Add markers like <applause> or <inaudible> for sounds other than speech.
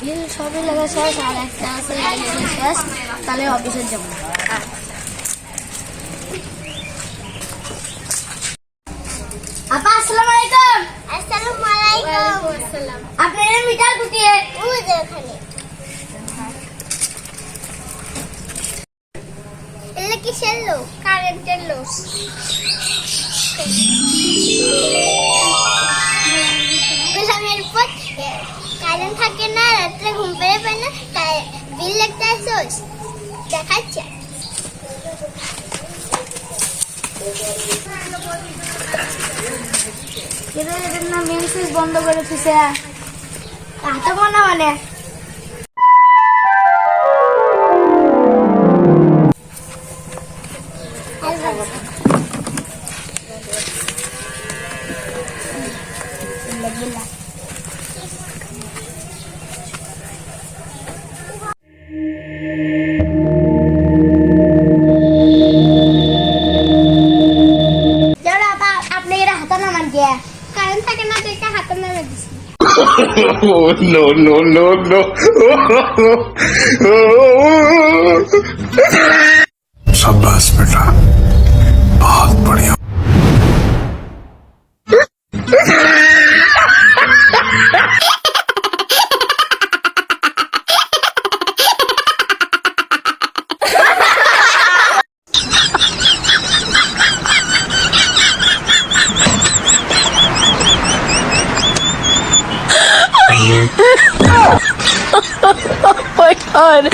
বিল সবই লাগা শেষ আর একটা আছে শেষ তাহলে অফিসের যাব আপা আসসালামু আলাইকুম। আসসালামু আলাইকুম। আসসালাম। আপনার মিটার গুটিয়ে ওই যে ওখানে এলে কিসের লো কারেন্টের লো বিল আমি এরপর পর কারেন্ট থাকে না রাত্রে ঘুম পেরে পায় না বিল লাগতে আসোস দেখাচ্ছে। মেন সুইচ বন্ধ করে দিছে হাতে কোনা মানে হাতে নামান থাকে না দেখে হাতে নামে দিছি <laughs> oh no no no no. <laughs> <laughs> <laughs> oh my god.